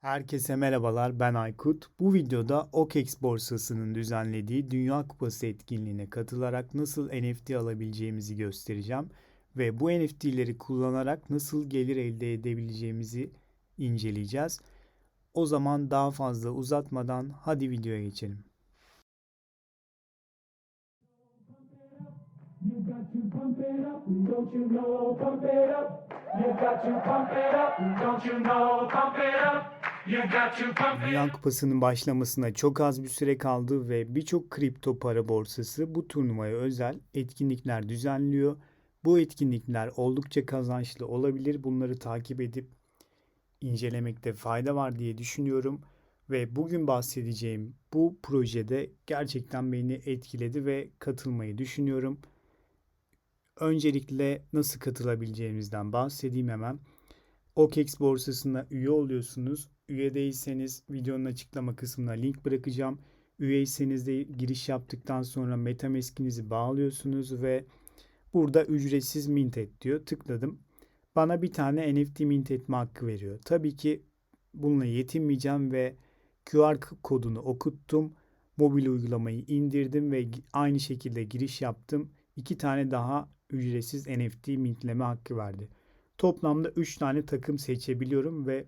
Herkese merhabalar ben Aykut. Bu videoda OKEX borsasının düzenlediği Dünya Kupası etkinliğine katılarak nasıl NFT alabileceğimizi göstereceğim ve bu NFT'leri kullanarak nasıl gelir elde edebileceğimizi inceleyeceğiz. O zaman daha fazla uzatmadan hadi videoya geçelim. You got to pump it up, don't you know? Pump it up. You got to pump it up, don't you know? Pump it up. Dünya Kupası'nın başlamasına çok az bir süre kaldı ve birçok kripto para borsası bu turnuvaya özel etkinlikler düzenliyor. Bu etkinlikler oldukça kazançlı olabilir. Bunları takip edip incelemekte fayda var diye düşünüyorum ve bugün bahsedeceğim bu projede gerçekten beni etkiledi ve katılmayı düşünüyorum. Öncelikle nasıl katılabileceğimizden bahsedeyim hemen. OKEX borsasına üye oluyorsunuz. Üye değilseniz videonun açıklama kısmına link bırakacağım. Üyeyseniz de giriş yaptıktan sonra MetaMask'inizi bağlıyorsunuz ve burada ücretsiz mint et diyor. Tıkladım. Bana bir tane NFT mint etme hakkı veriyor. Tabii ki bununla yetinmeyeceğim ve QR kodunu okuttum. Mobil uygulamayı indirdim ve aynı şekilde giriş yaptım. İki tane daha ücretsiz NFT mintleme hakkı verdi. Toplamda 3 tane takım seçebiliyorum ve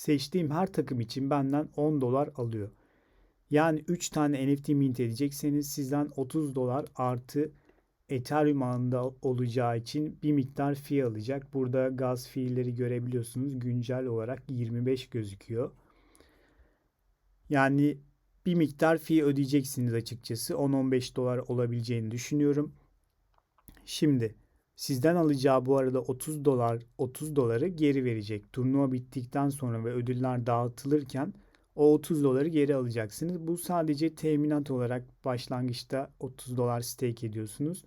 seçtiğim her takım için benden 10 dolar alıyor. Yani 3 tane NFT mint edecekseniz sizden 30 dolar artı Ethereum ağında olacağı için bir miktar fee alacak. Burada gaz fee'leri görebiliyorsunuz. Güncel olarak 25 gözüküyor. Yani bir miktar fee ödeyeceksiniz açıkçası. 10-15 dolar olabileceğini düşünüyorum. Şimdi sizden alacağı bu arada 30 dolar 30 doları geri verecek. Turnuva bittikten sonra ve ödüller dağıtılırken o 30 doları geri alacaksınız. Bu sadece teminat olarak başlangıçta 30 dolar stake ediyorsunuz.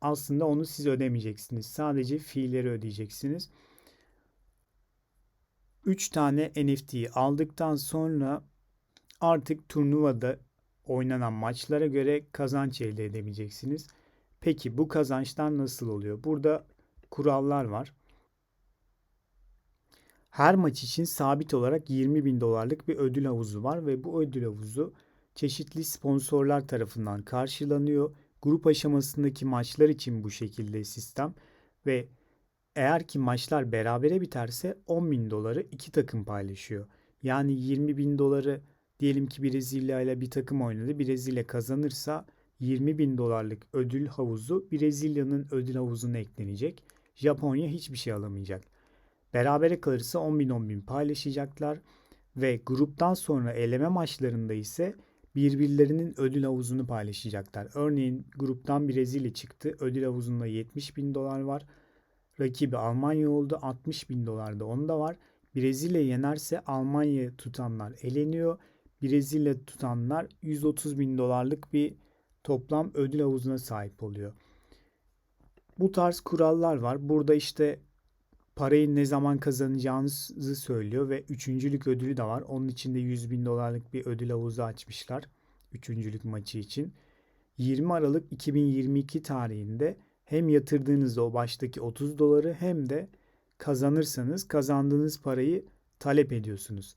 Aslında onu siz ödemeyeceksiniz. Sadece fiilleri ödeyeceksiniz. 3 tane NFT'yi aldıktan sonra artık turnuvada oynanan maçlara göre kazanç elde edebileceksiniz. Peki bu kazançlar nasıl oluyor? Burada kurallar var. Her maç için sabit olarak 20 bin dolarlık bir ödül havuzu var ve bu ödül havuzu çeşitli sponsorlar tarafından karşılanıyor. Grup aşamasındaki maçlar için bu şekilde sistem ve eğer ki maçlar berabere biterse 10 bin doları iki takım paylaşıyor. Yani 20 bin doları diyelim ki Brezilya ile bir takım oynadı. Brezilya kazanırsa 20 bin dolarlık ödül havuzu Brezilya'nın ödül havuzuna eklenecek. Japonya hiçbir şey alamayacak. Berabere kalırsa 10 bin 10 bin paylaşacaklar ve gruptan sonra eleme maçlarında ise birbirlerinin ödül havuzunu paylaşacaklar. Örneğin gruptan Brezilya çıktı. Ödül havuzunda 70 bin dolar var. Rakibi Almanya oldu. 60 bin dolar da onda var. Brezilya yenerse Almanya tutanlar eleniyor. Brezilya tutanlar 130 bin dolarlık bir toplam ödül havuzuna sahip oluyor. Bu tarz kurallar var. Burada işte parayı ne zaman kazanacağınızı söylüyor ve üçüncülük ödülü de var. Onun için de 100 bin dolarlık bir ödül havuzu açmışlar. Üçüncülük maçı için. 20 Aralık 2022 tarihinde hem yatırdığınızda o baştaki 30 doları hem de kazanırsanız kazandığınız parayı talep ediyorsunuz.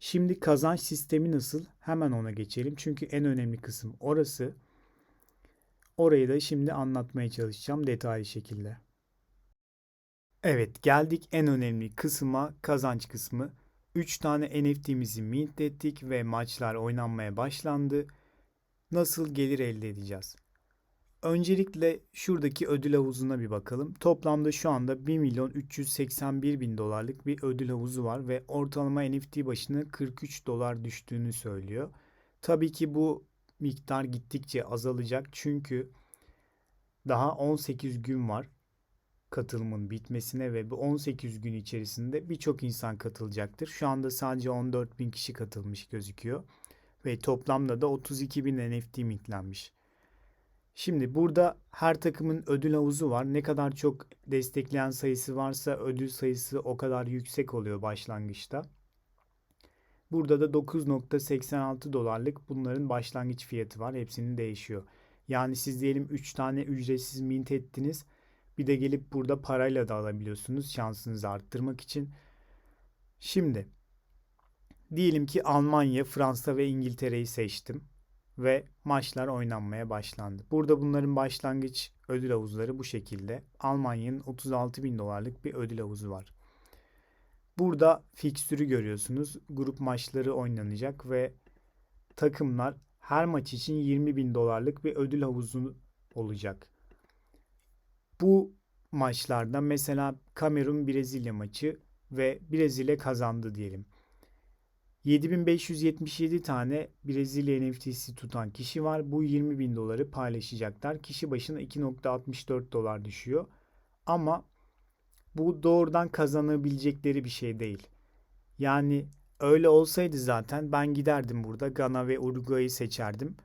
Şimdi kazanç sistemi nasıl? Hemen ona geçelim. Çünkü en önemli kısım orası. Orayı da şimdi anlatmaya çalışacağım detaylı şekilde. Evet geldik en önemli kısma kazanç kısmı. 3 tane NFT'mizi mint ettik ve maçlar oynanmaya başlandı. Nasıl gelir elde edeceğiz? Öncelikle şuradaki ödül havuzuna bir bakalım. Toplamda şu anda 1 milyon 381 bin dolarlık bir ödül havuzu var ve ortalama NFT başına 43 dolar düştüğünü söylüyor. Tabii ki bu miktar gittikçe azalacak çünkü daha 18 gün var katılımın bitmesine ve bu 18 gün içerisinde birçok insan katılacaktır. Şu anda sadece 14 bin kişi katılmış gözüküyor ve toplamda da 32 bin NFT mintlenmiş. Şimdi burada her takımın ödül havuzu var. Ne kadar çok destekleyen sayısı varsa ödül sayısı o kadar yüksek oluyor başlangıçta. Burada da 9.86 dolarlık bunların başlangıç fiyatı var. Hepsinin değişiyor. Yani siz diyelim 3 tane ücretsiz mint ettiniz. Bir de gelip burada parayla da alabiliyorsunuz şansınızı arttırmak için. Şimdi Diyelim ki Almanya, Fransa ve İngiltere'yi seçtim ve maçlar oynanmaya başlandı. Burada bunların başlangıç ödül havuzları bu şekilde. Almanya'nın 36 bin dolarlık bir ödül havuzu var. Burada fikstürü görüyorsunuz. Grup maçları oynanacak ve takımlar her maç için 20 bin dolarlık bir ödül havuzu olacak. Bu maçlarda mesela Kamerun Brezilya maçı ve Brezilya kazandı diyelim. 7577 tane Brezilya NFT'si tutan kişi var. Bu 20 bin doları paylaşacaklar. Kişi başına 2.64 dolar düşüyor. Ama bu doğrudan kazanabilecekleri bir şey değil. Yani öyle olsaydı zaten ben giderdim burada Gana ve Uruguay'ı seçerdim.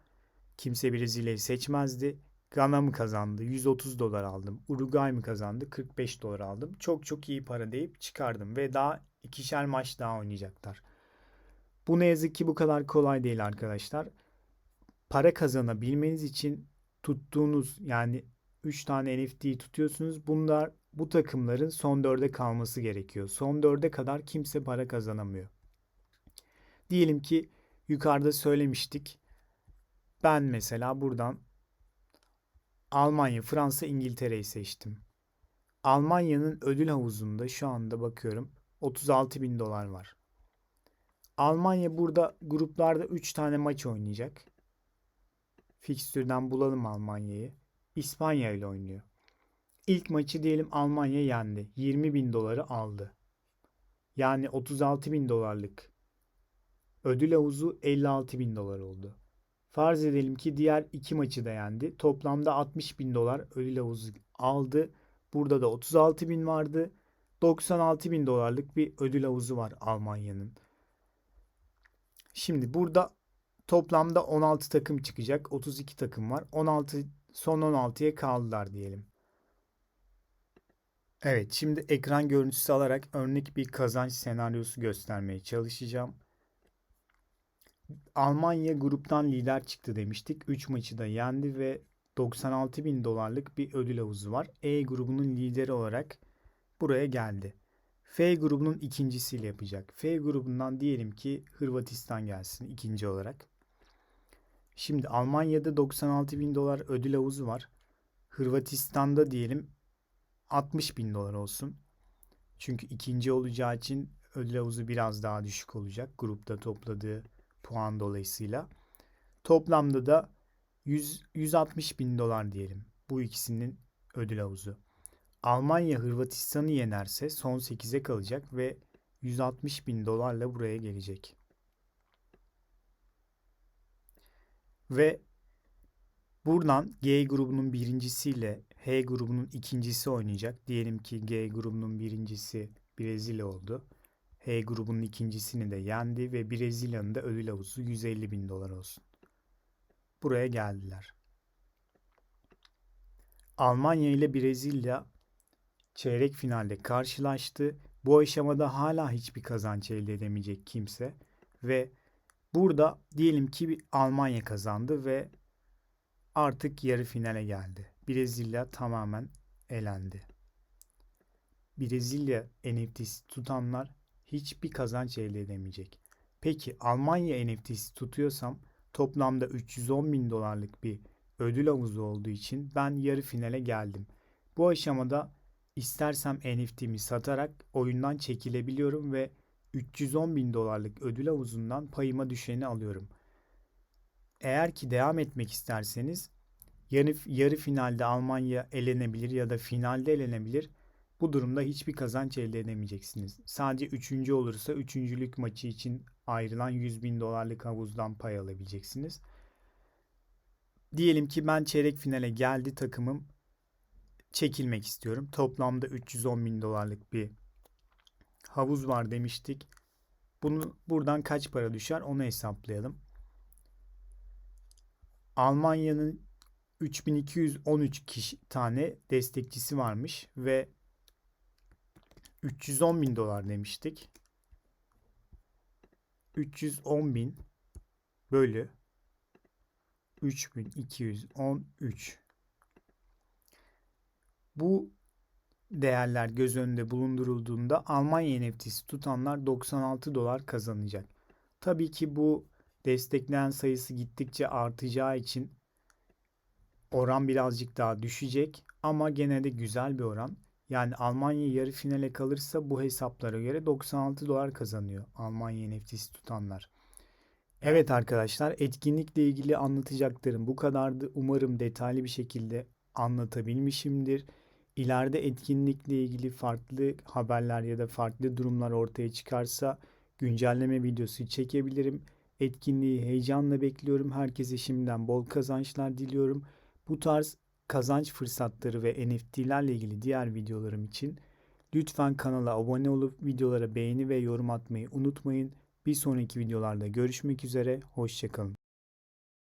Kimse Brezilya'yı seçmezdi. Gana mı kazandı? 130 dolar aldım. Uruguay mı kazandı? 45 dolar aldım. Çok çok iyi para deyip çıkardım ve daha ikişer maç daha oynayacaklar. Bu ne yazık ki bu kadar kolay değil arkadaşlar. Para kazanabilmeniz için tuttuğunuz yani 3 tane NFT'yi tutuyorsunuz. Bunlar bu takımların son 4'e kalması gerekiyor. Son 4'e kadar kimse para kazanamıyor. Diyelim ki yukarıda söylemiştik. Ben mesela buradan Almanya, Fransa, İngiltere'yi seçtim. Almanya'nın ödül havuzunda şu anda bakıyorum 36 bin dolar var. Almanya burada gruplarda 3 tane maç oynayacak. Fikstürden bulalım Almanya'yı. İspanya ile oynuyor. İlk maçı diyelim Almanya yendi. 20 bin doları aldı. Yani 36 bin dolarlık ödül havuzu 56 bin dolar oldu. Farz edelim ki diğer iki maçı da yendi. Toplamda 60 bin dolar ödül havuzu aldı. Burada da 36 bin vardı. 96 bin dolarlık bir ödül havuzu var Almanya'nın. Şimdi burada toplamda 16 takım çıkacak. 32 takım var. 16 son 16'ya kaldılar diyelim. Evet, şimdi ekran görüntüsü alarak örnek bir kazanç senaryosu göstermeye çalışacağım. Almanya gruptan lider çıktı demiştik. 3 maçı da yendi ve 96 bin dolarlık bir ödül havuzu var. E grubunun lideri olarak buraya geldi. F grubunun ikincisiyle yapacak. F grubundan diyelim ki Hırvatistan gelsin ikinci olarak. Şimdi Almanya'da 96 bin dolar ödül havuzu var. Hırvatistan'da diyelim 60 bin dolar olsun. Çünkü ikinci olacağı için ödül havuzu biraz daha düşük olacak. Grupta topladığı puan dolayısıyla. Toplamda da 100, 160 bin dolar diyelim. Bu ikisinin ödül havuzu. Almanya Hırvatistan'ı yenerse son 8'e kalacak ve 160 bin dolarla buraya gelecek. Ve buradan G grubunun birincisiyle H grubunun ikincisi oynayacak. Diyelim ki G grubunun birincisi Brezilya oldu. H grubunun ikincisini de yendi ve Brezilya'nın da ödül havuzu 150 bin dolar olsun. Buraya geldiler. Almanya ile Brezilya çeyrek finalde karşılaştı. Bu aşamada hala hiçbir kazanç elde edemeyecek kimse ve burada diyelim ki Almanya kazandı ve artık yarı finale geldi. Brezilya tamamen elendi. Brezilya NFT'si tutanlar hiçbir kazanç elde edemeyecek. Peki Almanya NFT'si tutuyorsam toplamda 310 bin dolarlık bir ödül havuzu olduğu için ben yarı finale geldim. Bu aşamada istersem NFT'mi satarak oyundan çekilebiliyorum ve 310 bin dolarlık ödül havuzundan payıma düşeni alıyorum. Eğer ki devam etmek isterseniz yarı, yarı finalde Almanya elenebilir ya da finalde elenebilir. Bu durumda hiçbir kazanç elde edemeyeceksiniz. Sadece üçüncü olursa üçüncülük maçı için ayrılan 100 bin dolarlık havuzdan pay alabileceksiniz. Diyelim ki ben çeyrek finale geldi takımım çekilmek istiyorum. Toplamda 310 bin dolarlık bir havuz var demiştik. Bunu buradan kaç para düşer onu hesaplayalım. Almanya'nın 3213 kişi tane destekçisi varmış ve 310 bin dolar demiştik. 310 bin bölü 3213 bu değerler göz önünde bulundurulduğunda Almanya NFT'si tutanlar 96 dolar kazanacak. Tabii ki bu destekleyen sayısı gittikçe artacağı için oran birazcık daha düşecek ama gene de güzel bir oran. Yani Almanya yarı finale kalırsa bu hesaplara göre 96 dolar kazanıyor Almanya NFT'si tutanlar. Evet arkadaşlar etkinlikle ilgili anlatacaklarım bu kadardı. Umarım detaylı bir şekilde anlatabilmişimdir. İleride etkinlikle ilgili farklı haberler ya da farklı durumlar ortaya çıkarsa güncelleme videosu çekebilirim. Etkinliği heyecanla bekliyorum. Herkese şimdiden bol kazançlar diliyorum. Bu tarz kazanç fırsatları ve NFT'lerle ilgili diğer videolarım için lütfen kanala abone olup videolara beğeni ve yorum atmayı unutmayın. Bir sonraki videolarda görüşmek üzere. Hoşçakalın.